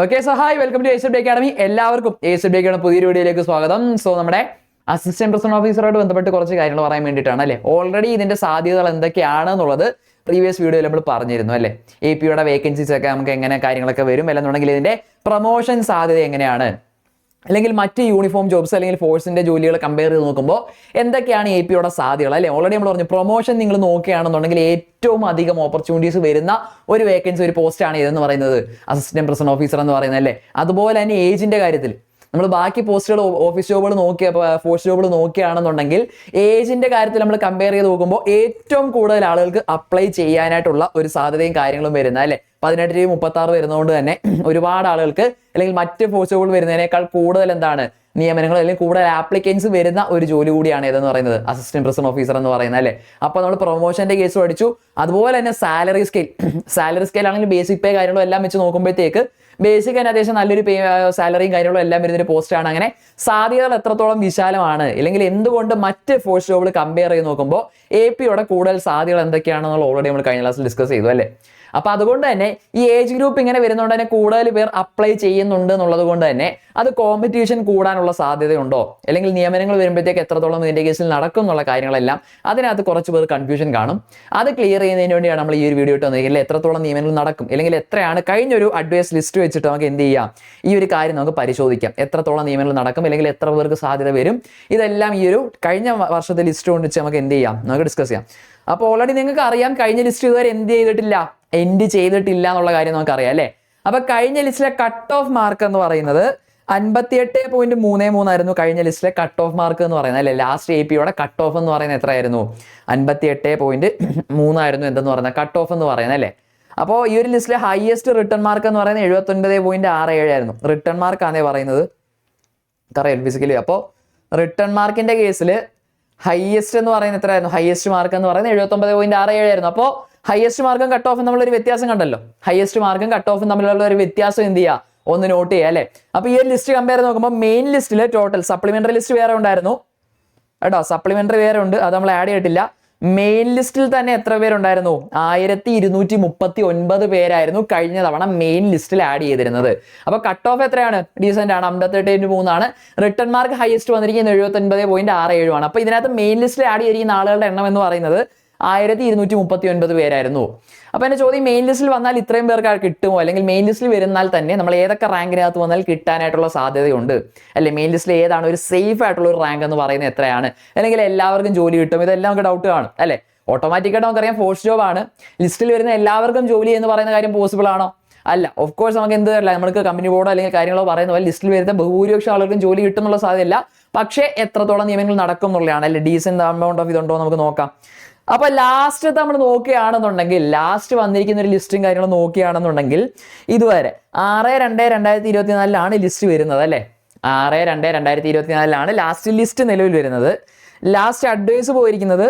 Okay so hi welcome to S B academy എല്ലാവർക്കും S B academy പുതിയൊരു വീഡിയോയിലേക്ക് സ്വാഗതം. സോ നമ്മുടെ അസിസ്റ്റന്റ് പ്രസിഡന്റ് ഓഫീസറുമായിട്ട് ബന്ധപ്പെട്ട് കുറച്ച് കാര്യങ്ങൾ പറയാൻ വേണ്ടിയിട്ടാണ് അല്ലേ? ഓൾറെഡി ഇതിന്റെ സാധ്യതകൾ എന്തൊക്കെയാണ് എന്നുള്ളത് പ്രീവിയസ് വീഡിയോയിൽ നമ്മൾ പറഞ്ഞിരുന്നു അല്ലേ? എ പിയുടെ വേക്കൻസീസ് ഒക്കെ നമുക്ക് എങ്ങനെ കാര്യങ്ങളൊക്കെ വരും അല്ലെന്നുണ്ടെങ്കിൽ ഇതിന്റെ പ്രൊമോഷൻ സാധ്യത എങ്ങനെയാണ്? അല്ലെങ്കിൽ മറ്റ് യൂണിഫോം ജോബ്സ് അല്ലെങ്കിൽ ഫോഴ്സിന്റെ ജോലികൾ കമ്പയർ ചെയ്ത് നോക്കുമ്പോൾ എന്തൊക്കെയാണ് എ പിയുടെ സാധ്യതകൾ അല്ലെ? ഓൾറെഡി നമ്മൾ പറഞ്ഞു പ്രൊമോഷൻ നിങ്ങൾ നോക്കുകയാണെന്നുണ്ടെങ്കിൽ ഏറ്റവും അധികം ഓപ്പർച്യൂണിറ്റീസ് വരുന്ന ഒരു വേക്കൻസി ഒരു പോസ്റ്റാണ് ഇതെന്ന് പറയുന്നത്? അസിസ്റ്റന്റ് പ്രസിഡന്റ് ഓഫീസർ എന്ന് പറയുന്നത് അല്ലേ? അതുപോലെ തന്നെ ഏജിന്റെ കാര്യത്തിൽ നമ്മൾ ബാക്കി പോസ്റ്റുകൾ ഓഫീസ് ജോബുകൾ നോക്കിയ ഫോഴ്സ് ജോബുകൾ നോക്കുകയാണെന്നുണ്ടെങ്കിൽ ഏജിന്റെ കാര്യത്തിൽ നമ്മൾ കമ്പയർ ചെയ്ത് നോക്കുമ്പോൾ ഏറ്റവും കൂടുതൽ ആളുകൾക്ക് അപ്ലൈ ചെയ്യാനായിട്ടുള്ള ഒരു സാധ്യതയും കാര്യങ്ങളും വരുന്ന അല്ലെ? പതിനെട്ട് രൂപ മുപ്പത്തി ആറ് വരുന്നതുകൊണ്ട് തന്നെ ഒരുപാട് ആളുകൾക്ക് അല്ലെങ്കിൽ മറ്റ് ഫോഴ്സ് ജോബുകൾ വരുന്നതിനേക്കാൾ കൂടുതൽ എന്താണ് നിയമനങ്ങൾ അല്ലെങ്കിൽ കൂടുതൽ ആപ്ലിക്കൻസ് വരുന്ന ഒരു ജോലി കൂടിയാണ് ഇതെന്ന് പറയുന്നത്? അസിസ്റ്റന്റ് പ്രസിഡന്റ് ഓഫീസർ എന്ന് പറയുന്നത് അല്ലേ? അപ്പൊ നമ്മൾ പ്രൊമോഷന്റെ കേസ് പഠിച്ചു. അതുപോലെ തന്നെ സാലറി സ്കെയിൽ സാലറി സ്കെയിൽ ആണെങ്കിൽ ബേസിക് പേ കാര്യങ്ങളും എല്ലാം വെച്ച് നോക്കുമ്പോഴത്തേക്ക് ബേസിക് തന്നെ അത്യാവശ്യം നല്ലൊരു പേ സാലറിയും കാര്യങ്ങളും എല്ലാം വരുന്നൊരു പോസ്റ്റാണ് അങ്ങനെ സാധ്യതകൾ എത്രത്തോളം വിശാലമാണ് അല്ലെങ്കിൽ എന്തുകൊണ്ട് മറ്റ് ഫോഴ്സ് ജോബുകൾ കമ്പയർ ചെയ്ത് നോക്കുമ്പോൾ എ പിയുടെ കൂടുതൽ സാധ്യതകൾ എന്തൊക്കെയാണെന്നുള്ള ഓൾറെഡി നമ്മൾ കഴിഞ്ഞ ക്ലാസ്സിൽ ഡിസ്കസ് ചെയ്തു അല്ലേ? അപ്പൊ അതുകൊണ്ട് തന്നെ ഈ ഏജ് ഗ്രൂപ്പ് ഇങ്ങനെ വരുന്നതുകൊണ്ട് തന്നെ കൂടുതൽ പേർ അപ്ലൈ ചെയ്യുന്നുണ്ട് എന്നുള്ളത് കൊണ്ട് തന്നെ അത് കോമ്പറ്റീഷൻ കൂടാനുള്ള സാധ്യതയുണ്ടോ? അല്ലെങ്കിൽ നിയമനങ്ങൾ വരുമ്പോഴത്തേക്ക് എത്രത്തോളം ഇതിന്റെ കേസിൽ നടക്കും എന്നുള്ള കാര്യങ്ങളെല്ലാം അതിനകത്ത് കുറച്ച് പേർ കൺഫ്യൂഷൻ കാണും. അത് ക്ലിയർ ചെയ്യുന്നതിന് വേണ്ടിയാണ് നമ്മൾ ഈ ഒരു വീഡിയോ ഇട്ട് വന്നിരിക്കുന്നത്. എത്രത്തോളം നിയമനങ്ങൾ നടക്കും? അല്ലെങ്കിൽ എത്രയാണ്? കഴിഞ്ഞ ഒരു അഡ്വൈസ് ലിസ്റ്റ് വെച്ചിട്ട് നമുക്ക് എന്ത് ചെയ്യാം? ഈ ഒരു കാര്യം നമുക്ക് പരിശോധിക്കാം. എത്രത്തോളം നിയമനങ്ങൾ നടക്കും? അല്ലെങ്കിൽ എത്ര പേർക്ക് സാധ്യത വരും? ഇതെല്ലാം ഈ ഒരു കഴിഞ്ഞ വർഷത്തെ ലിസ്റ്റ് കൊണ്ട് വെച്ച് നമുക്ക് എന്ത് ചെയ്യാം? നമുക്ക് ഡിസ്കസ് ചെയ്യാം. അപ്പോൾ ഓൾറെഡി നിങ്ങൾക്ക് അറിയാം കഴിഞ്ഞ ലിസ്റ്റ് ഇതുവരെ എന്ത് ചെയ്തിട്ടില്ല? എൻഡ് ചെയ്തിട്ടില്ല എന്നുള്ള കാര്യം നമുക്ക് അറിയാം അല്ലേ? അപ്പൊ കഴിഞ്ഞ ലിസ്റ്റിലെ കട്ട് ഓഫ് മാർക്ക് എന്ന് പറയുന്നത് അൻപത്തിയെട്ട് പോയിന്റ് മൂന്ന് മൂന്നായിരുന്നു കഴിഞ്ഞ ലിസ്റ്റിലെ കട്ട് ഓഫ് മാർക്ക് എന്ന് പറയുന്നത് അല്ലേ? ലാസ്റ്റ് എ പിയുടെ കട്ട് ഓഫ് എന്ന് പറയുന്നത് എത്രയായിരുന്നു? അൻപത്തിയെട്ട് പോയിന്റ് മൂന്നായിരുന്നു എന്തെന്ന് പറയുന്നത്? കട്ട് ഓഫ് എന്ന് പറയുന്നത് അല്ലേ? അപ്പോൾ ഈ ഒരു ലിസ്റ്റിലെ ഹയസ്റ്റ് റിട്ടേൺ മാർക്ക് എന്ന് പറയുന്നത് എഴുപത്തൊൻപത് പോയിന്റ് ആറ് ഏഴായിരുന്നു റിട്ടേൺ മാർക്കാണേ പറയുന്നത്. കറക്റ്റ് ഫിസിക്കലി അപ്പോൾ റിട്ടേൺ മാർക്കിന്റെ കേസിൽ ഹയസ്റ്റ് എന്ന് പറയുന്നത് എത്രയായിരുന്നു? ഹയസ്റ്റ് മാർക്ക് എന്ന് പറയുന്നത് എഴുപത്തൊമ്പത് പോയിന്റ് ആറ് ഏഴായിരുന്നു അപ്പോൾ ഹയസ്റ്റ് മാർക്കും കട്ട് ഓഫും തമ്മിലൊരു വ്യത്യാസം കണ്ടല്ലോ. ഹയസ്റ്റ് മാർക്കും കട്ട് ഓഫും തമ്മിലുള്ള ഒരു വ്യത്യാസം എന്ത് ചെയ്യുക ഒന്ന് നോട്ട് ചെയ്യുക അല്ലേ? അപ്പൊ ഈ ഒരു ലിസ്റ്റ് കമ്പയർ നോക്കുമ്പോൾ മെയിൻ ലിസ്റ്റിൽ ടോട്ടൽ സപ്ലിമെന്ററി ലിസ്റ്റ് വേറെ ഉണ്ടായിരുന്നു. കേട്ടോ സപ്ലിമെന്ററി വേറെ ഉണ്ട്. അത് നമ്മൾ ആഡ് ചെയ്തിട്ടില്ല. മെയിൻ ലിസ്റ്റിൽ തന്നെ എത്ര പേരുണ്ടായിരുന്നു? ആയിരത്തി ഇരുന്നൂറ്റി മുപ്പത്തി ഒൻപത് പേരായിരുന്നു കഴിഞ്ഞ തവണ മെയിൻ ലിസ്റ്റിൽ ആഡ് ചെയ്തിരുന്നത്. അപ്പൊ കട്ട് ഓഫ് എത്രയാണ്? ഡീസെന്റ് ആണ്. അമ്പത്തെട്ട് ഇന്റു മൂന്നാണ്. റിട്ടേൺ മാർക്ക് ഹയസ്റ്റ് വന്നിരിക്കുന്നത് എഴുപത്തി ഒൻപത് പോയിന്റ് ആറ് ഏഴുമാണ്. അപ്പൊ ഇതിനകത്ത് മെയിൻ ലിസ്റ്റിൽ ആഡ് ചെയ്തിരിക്കുന്ന ആളുകളുടെ എണ്ണം എന്ന് പറയുന്നത് ആയിരത്തി ഇരുന്നൂറ്റി മുപ്പത്തി ഒൻപത് പേരായിരുന്നു. അപ്പൊ എന്റെ ചോദ്യം മെയിൻ ലിസ്റ്റിൽ വന്നാൽ ഇത്രയും പേർക്ക് കിട്ടുമോ? അല്ലെങ്കിൽ മെയിൻ ലിസ്റ്റിൽ വരുന്നാൽ തന്നെ നമ്മൾ ഏതൊക്കെ റാങ്കിനകത്ത് വന്നാൽ കിട്ടാനായിട്ടുള്ള സാധ്യതയുണ്ട്? അല്ലെ മെയിൻ ലിസ്റ്റിൽ ഏതാണ് ഒരു സേഫ് ആയിട്ടുള്ള ഒരു റാങ്ക് എന്ന് പറയുന്നത് എത്രയാണ്? അല്ലെങ്കിൽ എല്ലാവർക്കും ജോലി കിട്ടും. ഇതെല്ലാം നമുക്ക് ഡൗട്ട് കാണും അല്ലേ? ഓട്ടോമാറ്റിക്കായിട്ട് നമുക്കറിയാം ഫോഴ്സ് ജോബ് ആണ്. ലിസ്റ്റിൽ വരുന്ന എല്ലാവർക്കും ജോലി എന്ന് പറയുന്ന കാര്യം പോസിബിൾ ആണോ? അല്ല. ഓഫ് കോഴ്സ് നമുക്ക് എന്ത് അല്ല നമുക്ക് കമ്പനി ബോർഡോ അല്ലെങ്കിൽ കാര്യങ്ങളോ പറയുന്ന പോലെ ലിസ്റ്റിൽ വരുന്ന ബഹുഭൂരിപക്ഷം ആളുകൾക്കും ജോലി കിട്ടുന്നുള്ള സാധ്യതയില്ല. പക്ഷേ എത്രത്തോളം നിയമങ്ങൾ നടക്കും എന്നുള്ളതാണ്. അല്ലെ ഡീസെന്റ് എമൗണ്ട് ഓഫ് ഇതുണ്ടോ നമുക്ക് നോക്കാം. അപ്പൊ ലാസ്റ്റ് നമ്മൾ നോക്കുകയാണെന്നുണ്ടെങ്കിൽ ലാസ്റ്റ് വന്നിരിക്കുന്ന ഒരു ലിസ്റ്റും കാര്യങ്ങളും നോക്കുകയാണെന്നുണ്ടെങ്കിൽ ഇതുവരെ ആറ് രണ്ട് രണ്ടായിരത്തി ഇരുപത്തിനാലിലാണ് ലിസ്റ്റ് വരുന്നത് അല്ലേ? ആറ് രണ്ട് രണ്ടായിരത്തി ഇരുപത്തിനാലിലാണ് ലാസ്റ്റ് ലിസ്റ്റ് നിലവിൽ വരുന്നത്. ലാസ്റ്റ് അഡ്വൈസ് പോയിരിക്കുന്നത്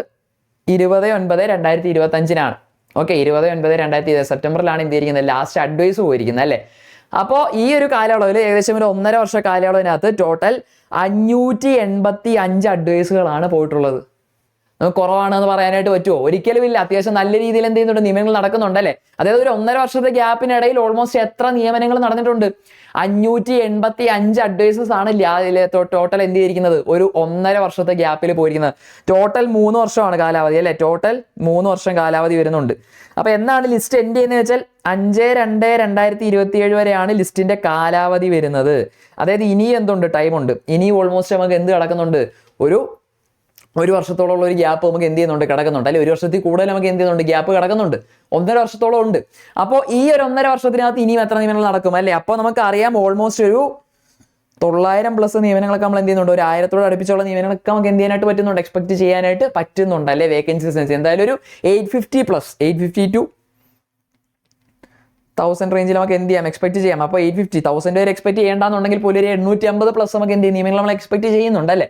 ഇരുപത് ഒൻപത് രണ്ടായിരത്തി ഇരുപത്തി അഞ്ചിനാണ് ഓക്കെ ഇരുപത് ഒൻപത് രണ്ടായിരത്തി ഇരുപത് സെപ്റ്റംബറിലാണ് എന്ത് ചെയ്തിരിക്കുന്നത് ലാസ്റ്റ് അഡ്വൈസ് പോയിരിക്കുന്നത് അല്ലേ? അപ്പോൾ ഈ ഒരു കാലയളവിൽ ഏകദേശം ഒരു ഒന്നര വർഷ കാലയളവിനകത്ത് ടോട്ടൽ അഞ്ഞൂറ്റി എൺപത്തി അഞ്ച് അഡ്വൈസുകളാണ് പോയിട്ടുള്ളത്. കുറവാണെന്ന് പറയാനായിട്ട് പറ്റുമോ ഒരിക്കലും ഇല്ല. അത്യാവശ്യം നല്ല രീതിയിൽ എന്ത് ചെയ്യുന്നുണ്ട്? നിയമനങ്ങൾ നടക്കുന്നുണ്ടല്ലേ അതായത് ഒരു ഒന്നര വർഷത്തെ ഗ്യാപ്പിനിടയിൽ ഓൾമോസ്റ്റ് എത്ര നിയമനങ്ങൾ നടന്നിട്ടുണ്ട്? അഞ്ഞൂറ്റി എൺപത്തി അഞ്ച് അഡ്വൈസസ് ആണ് ടോട്ടൽ എന്ത് ചെയ്തിരിക്കുന്നത്? ഒരു ഒന്നര വർഷത്തെ ഗ്യാപ്പിൽ പോയിരിക്കുന്നത്. ടോട്ടൽ മൂന്ന് വർഷമാണ് കാലാവധി അല്ലെ? ടോട്ടൽ മൂന്ന് വർഷം കാലാവധി വരുന്നുണ്ട്. അപ്പൊ എന്നാണ് ലിസ്റ്റ് എൻഡ് ചെയ്യുന്നത് വെച്ചാൽ അഞ്ച് രണ്ട് രണ്ടായിരത്തി ഇരുപത്തി ഏഴ് വരെയാണ് ലിസ്റ്റിന്റെ കാലാവധി വരുന്നത്. അതായത് ഇനി എന്തുണ്ട്? ടൈമുണ്ട് ഇനി ഓൾമോസ്റ്റ് നമുക്ക് എന്ത് കിടക്കുന്നുണ്ട്? ഒരു ഒരു വർഷത്തോളമുള്ള ഒരു ഗ്യാപ്പ് നമുക്ക് എന്ത് ചെയ്യുന്നുണ്ട്? കിടക്കുന്നുണ്ട്. അല്ലെങ്കിൽ ഒരു വർഷത്തിൽ കൂടുതൽ നമുക്ക് എന്ത് ചെയ്യുന്നുണ്ട്? ഗ്യാപ്പ് കിടക്കുന്നുണ്ട്. ഒന്നര വർഷത്തോളം ഉണ്ട്. അപ്പോൾ ഈ ഒരു ഒന്നര വർഷത്തിനകത്ത് ഇനിയും എത്ര നിയമനങ്ങൾ നടക്കും? അല്ലേ അപ്പോൾ നമുക്ക് അറിയാം ഓൾമോസ്റ്റ് ഒരു തൊള്ളായിരം പ്ലസ് നിയമനങ്ങളൊക്കെ നമ്മൾ എന്ത് ചെയ്യുന്നുണ്ട്? ഒരു ആയിരത്തോട് അടുപ്പിച്ചുള്ള നിയമനങ്ങളൊക്കെ നമുക്ക് എന്ത് ചെയ്യാനായിട്ട് പറ്റുന്നുണ്ട്? എക്സ്പെക്ട് ചെയ്യാനായിട്ട് പറ്റുന്നുണ്ട്. അല്ലെ വേക്കൻസീസ് എന്തായാലും ഒരു eight fifty plus eight fifty two thousand റേഞ്ചിൽ നമുക്ക് എന്ത് ചെയ്യാം? എക്സ്പെക്ട് ചെയ്യാം. അപ്പോൾ എയ്റ്റ് ഫിഫ്റ്റി തൗസൻഡ് വരെ എക്സ്പെക്ട് ചെയ്യേണ്ടെന്നുണ്ടെങ്കിൽ പോലും ഒരു എണ്ണൂറ്റി അമ്പത് പ്ലസ് നമുക്ക് എന്ത് ചെയ്യും? നിയമങ്ങൾ നമ്മൾ എക്സ്പെക്ട് ചെയ്യുന്നുണ്ട്. അല്ലേ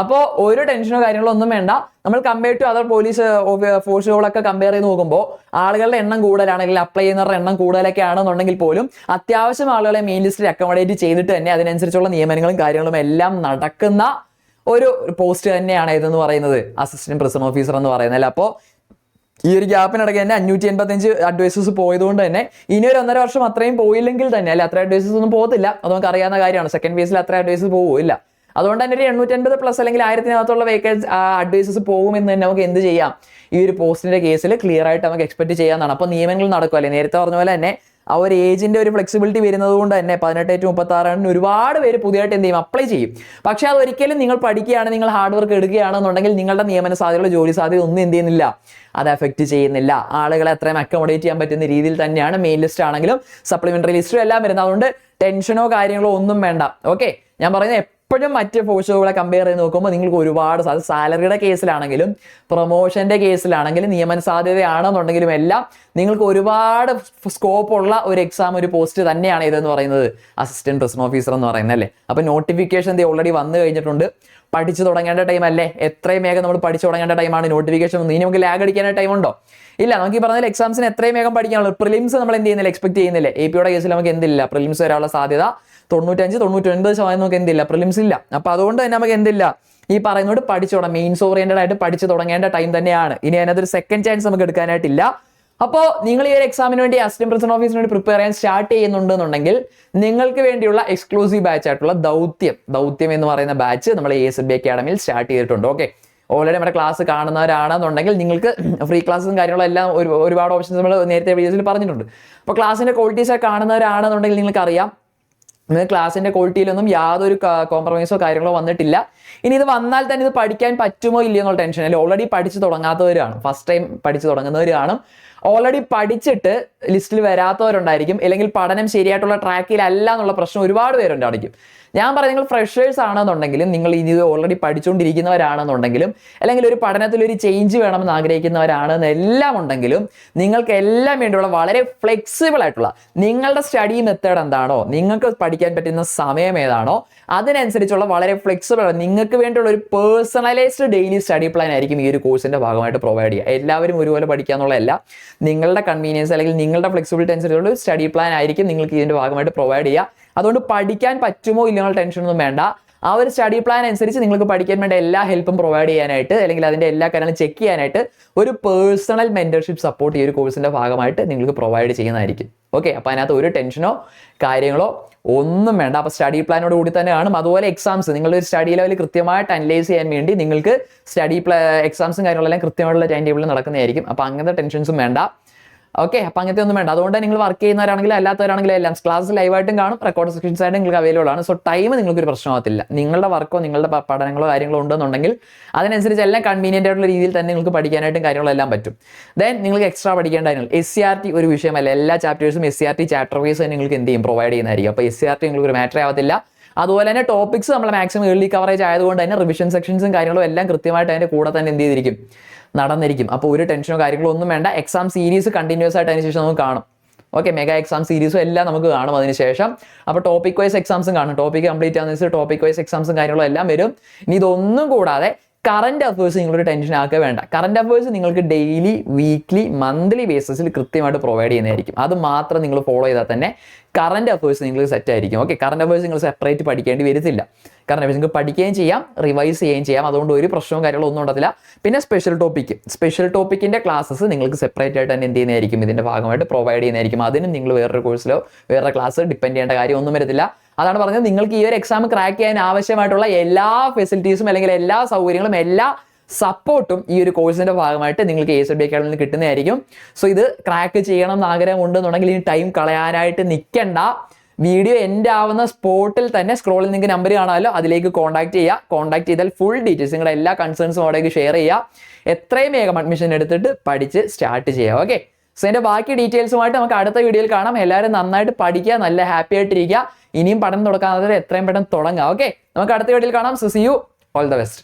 അപ്പോൾ ഒരു ടെൻഷനോ കാര്യങ്ങളോ ഒന്നും വേണ്ട. നമ്മൾ കമ്പയർ ടു അതർ പോലീസ് ഫോഴ്സുകളൊക്കെ കമ്പയർ ചെയ്ത് നോക്കുമ്പോൾ ആളുകളുടെ എണ്ണം കൂടുതലാണ് അല്ലെങ്കിൽ അപ്ലൈ ചെയ്യുന്നവരുടെ എണ്ണം കൂടുതലൊക്കെ ആണെന്നുണ്ടെങ്കിൽ പോലും അത്യാവശ്യം ആളുകളെ മെയിൻ ലിസ്റ്റിൽ അക്കോമഡേറ്റ് ചെയ്തിട്ട് തന്നെ അതിനനുസരിച്ചുള്ള നിയമനങ്ങളും കാര്യങ്ങളും എല്ലാം നടക്കുന്ന ഒരു പോസ്റ്റ് തന്നെയാണ് ഇതെന്ന് പറയുന്നത്. അസിസ്റ്റന്റ് പ്രിസൺ ഓഫീസർ എന്ന് പറയുന്നത്. അപ്പോൾ ഈ ഒരു ഗ്യാപ്പിനിടയ്ക്ക് തന്നെ അഞ്ഞൂറ്റി എൺപത്തഞ്ച് അഡ്വൈസസ് പോയതുകൊണ്ട് തന്നെ ഇനി ഒരു ഒന്നര വർഷം അത്രയും പോയില്ലെങ്കിൽ തന്നെ അല്ലെ? അത്ര അഡ്വൈസസ് ഒന്നും പോകത്തില്ല. അത് നമുക്ക് അറിയാവുന്ന കാര്യമാണ്. സെക്കൻഡ് ഫേസിൽ അത്ര അഡ്വൈസസ് പോകില്ല അതുകൊണ്ട് തന്നെ ഒരു എണ്ണൂറ്റൻപത് പ്ലസ് അല്ലെങ്കിൽ ആയിരത്തിനകത്തുള്ള വേക്കൻസ് അഡ്വൈസസ് പോകുമെന്ന് തന്നെ നമുക്ക് എന്ത് ചെയ്യാം? ഈ ഒരു പോസ്റ്റിന്റെ കേസിൽ ക്ലിയർ ആയിട്ട് നമുക്ക് എക്സ്പെക്ട് ചെയ്യാവുന്നതാണ്. അപ്പോൾ നിയമങ്ങൾ നടക്കുമല്ലേ നേരത്തെ പറഞ്ഞ പോലെ തന്നെ ആ ഒരു ഏജിന്റെ ഒരു ഫ്ലെക്സിബിലിറ്റി വരുന്നത് കൊണ്ട് തന്നെ പതിനെട്ട് ടു മുപ്പത്തി ആറാണ് ഒരുപാട് പേര് പുതിയതായിട്ട് എന്ത് ചെയ്യും? അപ്ലൈ ചെയ്യും. പക്ഷെ അത് ഒരിക്കലും നിങ്ങൾ പഠിക്കുകയാണ് നിങ്ങൾ ഹാർഡ് വർക്ക് എടുക്കുകയാണെന്നുണ്ടെങ്കിൽ നിങ്ങളുടെ നിയമന സാധ്യതയുള്ള ജോലി സാധ്യത ഒന്നും എന്ത് ചെയ്യുന്നില്ല. അത് എഫക്ട് ചെയ്യുന്നില്ല. ആളുകളെ അത്രയും അക്കോമഡേറ്റ് ചെയ്യാൻ പറ്റുന്ന രീതിയിൽ തന്നെയാണ് മെയിൻ ലിസ്റ്റ് ആണെങ്കിലും സപ്ലിമെന്ററി ലിസ്റ്റും എല്ലാം വരുന്നത്. അതുകൊണ്ട് ടെൻഷനോ കാര്യങ്ങളോ ഒന്നും വേണ്ട. ഓക്കെ ഞാൻ പറയുന്നത് എപ്പോഴും മറ്റ് ഫോഴ്സുകളെ കമ്പയർ ചെയ്ത് നോക്കുമ്പോൾ നിങ്ങൾക്ക് ഒരുപാട് സാലറിയുടെ കേസിലാണെങ്കിലും പ്രൊമോഷന്റെ കേസിലാണെങ്കിലും നിയമന സാധ്യതയാണെന്നുണ്ടെങ്കിലും എല്ലാം നിങ്ങൾക്ക് ഒരുപാട് സ്കോപ്പുള്ള ഒരു എക്സാം ഒരു പോസ്റ്റ് തന്നെയാണ് ഇതെന്ന് പറയുന്നത്. അസിസ്റ്റന്റ് പ്രസിഡന്റ് ഓഫീസർ എന്ന് പറയുന്നത് അല്ലേ? അപ്പൊ നോട്ടിഫിക്കേഷൻ ഓൾറെഡി വന്നു കഴിഞ്ഞിട്ടുണ്ട്. പഠിച്ചു തുടങ്ങേണ്ട ടൈം അല്ലേ? എത്രയും വേഗം നമ്മൾ പഠിച്ചു തുടങ്ങേണ്ട ടൈമാണ് നോട്ടിഫിക്കേഷൻ ഇനി നമുക്ക് ലാഗ് അടിക്കാനായിട്ട് ടൈം ഉണ്ടോ? ഇല്ല നമുക്ക് ഈ പറഞ്ഞ എക്സാംസിന് എത്രയും വേഗം പഠിക്കാനുള്ളൂ. പ്രിലിംസ് നമ്മൾ എന്ത് ചെയ്യുന്നില്ല? എക്സ്പെക്ട് ചെയ്യുന്നില്ല. എ പിയുടെ കേസിൽ നമുക്ക് എന്തില്ല? പ്രിലിംസ് വരാനുള്ള സാധ്യത തൊണ്ണൂറ്റഞ്ച് തൊണ്ണൂറ്റി ഒൻപത് ശതമാനം നമുക്ക് എന്തില്ല? പ്രിലിംസ് ഇല്ല. അപ്പൊ അതുകൊണ്ട് തന്നെ നമുക്ക് എന്തില്ല? ഈ പറയുന്നത് പഠിച്ചു തുടങ്ങാം മെയിൻസ് ഓറിയന്റഡ് ആയിട്ട് പഠിച്ചു തുടങ്ങേണ്ട ടൈം തന്നെയാണ്. ഇനി അതിനകത്തൊരു സെക്കൻഡ് ചാൻസ് നമുക്ക് എടുക്കാനായിട്ടില്ല. അപ്പോൾ നിങ്ങൾ ഈ ഒരു എക്സാമിന് വേണ്ടി അസിസ്റ്റന്റ് പ്രസിഡന്റ് ഓഫീസിന് വേണ്ടി പ്രിപ്പയർ ചെയ്യാൻ സ്റ്റാർട്ട് ചെയ്യുന്നുണ്ടെന്നുണ്ടെങ്കിൽ നിങ്ങൾക്ക് വേണ്ടിയുള്ള എക്സ്ക്ലൂസീവ് ബാച്ച് ആയിട്ടുള്ള ദൗത്യം ദൗത്യം എന്ന് പറയുന്ന ബാച്ച് നമ്മൾ എ എസ് ബി അക്കാഡമിയിൽ സ്റ്റാർട്ട് ചെയ്തിട്ടുണ്ട്. ഓക്കെ ഓൾറെഡി നമ്മുടെ ക്ലാസ് കാണുന്നവരാണെന്നുണ്ടെങ്കിൽ നിങ്ങൾക്ക് ഫ്രീ ക്ലാസ്സും കാര്യങ്ങളും എല്ലാം ഒരു ഒരുപാട് ഓപ്ഷൻസ് നമ്മൾ നേരത്തെ വീഡിയോസിൽ പറഞ്ഞിട്ടുണ്ട്. അപ്പോൾ ക്ലാസ്സിന്റെ ക്വാളിറ്റീസ് കാണുന്നവരാണെന്നുണ്ടെങ്കിൽ നിങ്ങൾക്ക് അറിയാം ക്ലാസ്സിന്റെ ക്വാളിറ്റിയിലൊന്നും യാതൊരു കോംപ്രമൈസോ കാര്യങ്ങളോ വന്നിട്ടില്ല. ഇനി ഇത് വന്നാൽ തന്നെ ഇത് പഠിക്കാൻ പറ്റുമോ ഇല്ലയോ എന്നുള്ള ടെൻഷൻ അല്ലെ? ഓൾറെഡി പഠിച്ചു തുടങ്ങാത്തവരാണ്. ഫസ്റ്റ് ടൈം പഠിച്ചു തുടങ്ങുന്നവരാണ്. ഓൾറെഡി പഠിച്ചിട്ട് ലിസ്റ്റിൽ വരാത്തവരുണ്ടായിരിക്കും. അല്ലെങ്കിൽ പഠനം ശരിയായിട്ടുള്ള ട്രാക്കിലല്ല എന്നുള്ള പ്രശ്നം ഒരുപാട് പേരുണ്ടായിരിക്കും. ഞാൻ പറയാം നിങ്ങൾ ഫ്രഷേഴ്സ് ആണെന്നുണ്ടെങ്കിലും നിങ്ങൾ ഇനി ഓൾറെഡി പഠിച്ചുകൊണ്ടിരിക്കുന്നവരാണെന്നുണ്ടെങ്കിലും അല്ലെങ്കിൽ ഒരു പഠനത്തിൽ ഒരു ചേഞ്ച് വേണമെന്ന് ആഗ്രഹിക്കുന്നവരാണെന്ന് എല്ലാം ഉണ്ടെങ്കിലും നിങ്ങൾക്ക് എല്ലാം വേണ്ടിയുള്ള വളരെ ഫ്ലെക്സിബിൾ ആയിട്ടുള്ള നിങ്ങളുടെ സ്റ്റഡി മെത്തേഡ് എന്താണോ നിങ്ങൾക്ക് പഠിക്കാൻ പറ്റുന്ന സമയം ഏതാണോ അതിനനുസരിച്ചുള്ള വളരെ ഫ്ലെക്സിബിൾ നിങ്ങൾക്ക് വേണ്ടിയുള്ള ഒരു പേഴ്സണലൈസ്ഡ് ഡെയിലി സ്റ്റഡി പ്ലാൻ ആയിരിക്കും ഈ ഒരു കോഴ്സിന്റെ ഭാഗമായിട്ട് പ്രൊവൈഡ് ചെയ്യുക. എല്ലാവരും ഒരുപോലെ പഠിക്കുക എന്നുള്ളതല്ല. നിങ്ങളുടെ കൺവീനിയൻസ് അല്ലെങ്കിൽ നിങ്ങളുടെ ഫ്ലെക്സിബിലിറ്റി അനുസരിച്ചുള്ള സ്റ്റഡി പ്ലാൻ ആയിരിക്കും നിങ്ങൾക്ക് ഇതിന്റെ ഭാഗമായിട്ട് പ്രൊവൈഡ് ചെയ്യുക. അതുകൊണ്ട് പഠിക്കാൻ പറ്റുമോ ഇല്ലയോ ടെൻഷനൊന്നും വേണ്ട. ആ ഒരു സ്റ്റഡി പ്ലാൻ അനുസരിച്ച് നിങ്ങൾക്ക് പഠിക്കാൻ വേണ്ട എല്ലാ ഹെൽപ്പും പ്രൊവൈഡ് ചെയ്യാനായിട്ട് അല്ലെങ്കിൽ അതിന്റെ എല്ലാ കാര്യങ്ങളും ചെക്ക് ചെയ്യാനായിട്ട് ഒരു പേഴ്സണൽ മെന്റർഷിപ്പ് സപ്പോർട്ട് ഈ ഒരു കോഴ്സിന്റെ ഭാഗമായിട്ട് നിങ്ങൾക്ക് പ്രൊവൈഡ് ചെയ്യുന്നതായിരിക്കും. ഓക്കെ അപ്പോൾ അതിനകത്ത് ഒരു ടെൻഷനോ കാര്യങ്ങളോ ഒന്നും വേണ്ട. അപ്പോൾ സ്റ്റഡി പ്ലാനോട് കൂടി തന്നെ കാണും അതുപോലെ എക്സാംസ് നിങ്ങളുടെ ഒരു സ്റ്റഡി ലെവൽ കൃത്യമായിട്ട് അനലൈസ് ചെയ്യാൻ വേണ്ടി നിങ്ങൾക്ക് സ്റ്റഡി പ്ലാ എക്സാംസും കാര്യങ്ങളെല്ലാം കൃത്യമായിട്ടുള്ള ടൈം ടേബിളിൽ നടക്കുന്നതായിരിക്കും. അപ്പോൾ അങ്ങനത്തെ ടെൻഷൻസും വേണ്ട. ഓക്കെ അപ്പൊ അങ്ങനത്തെ ഒന്നും വേണ്ട. അതുകൊണ്ട് നിങ്ങൾ വർക്ക് ചെയ്യുന്നവരാണെങ്കിലും അല്ലാത്തവരാണെങ്കിലും എല്ലാം ക്ലാസ് ലൈവായിട്ടും കാണും. റെക്കോർഡ് സെക്ഷൻസ് ആയിട്ട് നിങ്ങൾക്ക് അവൈലബിൾ ആണ്. സോ ടൈം നിങ്ങൾക്കൊരു പ്രശ്നമാകത്തില്ല നിങ്ങളുടെ വർക്കോ നിങ്ങളുടെ പഠനങ്ങളോ കാര്യങ്ങളോ ഉണ്ടെന്നുണ്ടെങ്കിൽ അതിനനുസരിച്ച് എല്ലാം കൺവീനിയന്റ് ആയിട്ടുള്ള രീതിയിൽ തന്നെ നിങ്ങൾക്ക് പഠിക്കാനായിട്ടും കാര്യങ്ങളെല്ലാം പറ്റും. ദെൻ നിങ്ങൾക്ക് എക്സ്ട്രാ പഠിക്കേണ്ട എസ് സി ആർ ടി ഒരു വിഷയമല്ല. എല്ലാ ചാപ്റ്റേഴ്സും S C R T chapter wise തന്നെ നിങ്ങൾക്ക് എന്ത് ചെയ്യും? പ്രൊവൈഡ് ചെയ്യുന്നതായിരിക്കും. അപ്പോൾ എസ് സി ആർ ടി നിങ്ങൾക്ക് ഒരു മാറ്റർ ആവത്തില്ല. അതുപോലെ തന്നെ ടോപ്പിക്സ് നമ്മൾ മാക്സിമം ഏർലി കവറേജ് ആയതുകൊണ്ട് തന്നെ റിവിഷൻ സെക്ഷൻസും കാര്യങ്ങളും എല്ലാം കൃത്യമായിട്ട് അതിന്റെ കൂടെ തന്നെ എന്ത് ചെയ്തിരിക്കും? നടന്നിരിക്കും. അപ്പോൾ ഒരു ടെൻഷനോ കാര്യങ്ങളോ ഒന്നും വേണ്ട. എക്സാം സീരീസ് കണ്ടിന്യൂസ് ആയിട്ട് അതിന് ശേഷം നമുക്ക് കാണും. ഓക്കെ മെഗാ എക്സാം സീരീസും എല്ലാം നമുക്ക് കാണും അതിനുശേഷം അപ്പോൾ ടോപ്പിക് വൈസ് എക്സാംസും കാണും. ടോപ്പിക് കംപ്ലീറ്റ് ആവുന്ന ടോപ്പിക് വൈസ് എക്സാംസും കാര്യങ്ങളും എല്ലാം വരും. ഇനി ഇതൊന്നും കൂടാതെ കറന്റ് അഫേഴ്സ് നിങ്ങളൊരു ടെൻഷൻ ആക്കുക വേണ്ട. കറന്റ് അഫേഴ്സ് നിങ്ങൾക്ക് ഡെയിലി വീക്ക്ലി മന്ത്ലി ബേസിസിൽ കൃത്യമായിട്ട് പ്രൊവൈഡ് ചെയ്യുന്നതായിരിക്കും. അത് മാത്രം നിങ്ങൾ ഫോളോ ചെയ്താൽ തന്നെ കറന്റ് അഫേഴ്സ് നിങ്ങൾക്ക് സെറ്റ് ആയിരിക്കും. ഓക്കെ കറന്റ് അഫേഴ്സ് നിങ്ങൾ സെപ്പറേറ്റ് പഠിക്കേണ്ടി വരത്തില്ല. അഫേഴ്സ് നിങ്ങൾക്ക് പഠിക്കുകയും ചെയ്യാം റിവൈസ് ചെയ്യുകയും ചെയ്യാം. അതുകൊണ്ട് ഒരു പ്രശ്നവും കാര്യങ്ങളും ഒന്നും പിന്നെ സ്പെഷ്യൽ ടോപ്പിക്ക് സ്പെഷ്യൽ ടോപ്പിക്കിന്റെ ക്ലാസ്സസ് നിങ്ങൾക്ക് സെപ്പറേറ്റ് ആയിട്ട് തന്നെ എന്ത് ചെയ്യുന്നതായിരിക്കും? ഇതിന്റെ ഭാഗമായിട്ട് പ്രൊവൈഡ് ചെയ്യുന്നതായിരിക്കും. അതിനും നിങ്ങൾ വേറൊരു കോഴ്സിലോ വേറെ ക്ലാസ് ഡിപ്പെൻഡ് ചെയ്യേണ്ട കാര്യമൊന്നും വരത്തില്ല. അതാണ് പറഞ്ഞത്. നിങ്ങൾക്ക് ഈ ഒരു എക്സാം ക്രാക്ക് ചെയ്യാൻ ആവശ്യമായിട്ടുള്ള എല്ലാ ഫെസിലിറ്റീസും അല്ലെങ്കിൽ എല്ലാ സൗകര്യങ്ങളും എല്ലാ സപ്പോർട്ടും ഈ ഒരു കോഴ്സിന്റെ ഭാഗമായിട്ട് നിങ്ങൾക്ക് എസ് ബി അക്കാഡമിയിൽ നിന്ന് കിട്ടുന്നതായിരിക്കും. സോ ഇത് ക്രാക്ക് ചെയ്യണം എന്ന് ആഗ്രഹം ഉണ്ടെന്നുണ്ടെങ്കിൽ ഇനി ടൈം കളയാനായിട്ട് നിൽക്കണ്ട വീഡിയോ എൻഡ് ആവുന്ന സ്പോട്ടിൽ തന്നെ സ്ക്രോളിൽ നിങ്ങൾക്ക് നമ്പർ കാണാമല്ലോ. അതിലേക്ക് കോൺടാക്ട് ചെയ്യുക. കോൺടാക്ട് ചെയ്താൽ ഫുൾ ഡീറ്റെയിൽസ് നിങ്ങളുടെ എല്ലാ കൺസേൺസും അവിടേക്ക് ഷെയർ ചെയ്യുക. എത്രയും വേഗം അഡ്മിഷൻ എടുത്തിട്ട് പഠിച്ച് സ്റ്റാർട്ട് ചെയ്യുക. ഓക്കെ സോ എന്റെ ബാക്കി ഡീറ്റെയിൽസുമായിട്ട് നമുക്ക് അടുത്ത വീഡിയോയിൽ കാണാം. എല്ലാവരും നന്നായിട്ട് പഠിക്കുക നല്ല ഹാപ്പി ആയിട്ടിരിക്കുക. ഇനിയും പഠനം തുടക്കാതെ എത്രയും പെട്ടെന്ന് തുടങ്ങുക ഓക്കെ നമുക്ക് അടുത്ത വീഡിയോയിൽ കാണാം. So see you all the best